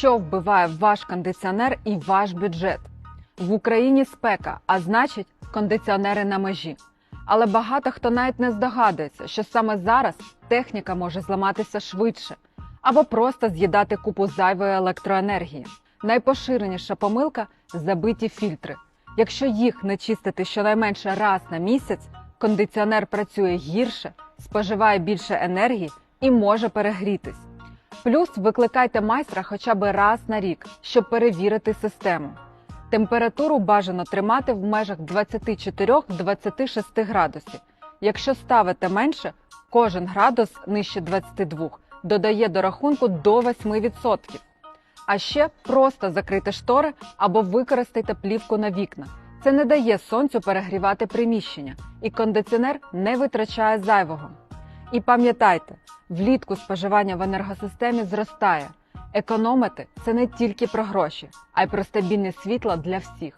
що вбиває ваш кондиціонер і ваш бюджет. В Україні спека, а значить, кондиціонери на межі. Але багато хто навіть не здогадується, що саме зараз техніка може зламатися швидше або просто з'їдати купу зайвої електроенергії. Найпоширеніша помилка забиті фільтри. Якщо їх не чистити щонайменше раз на місяць, кондиціонер працює гірше, споживає більше енергії і може перегрітись. Плюс викликайте майстра хоча б раз на рік, щоб перевірити систему. Температуру бажано тримати в межах 24-26 градусів. Якщо ставите менше, кожен градус нижче 22 додає до рахунку до 8%. А ще просто закрийте штори або використайте плівку на вікна. Це не дає сонцю перегрівати приміщення, і кондиціонер не витрачає зайвого. І пам'ятайте, влітку споживання в енергосистемі зростає. Економити це не тільки про гроші, а й про стабільне світло для всіх.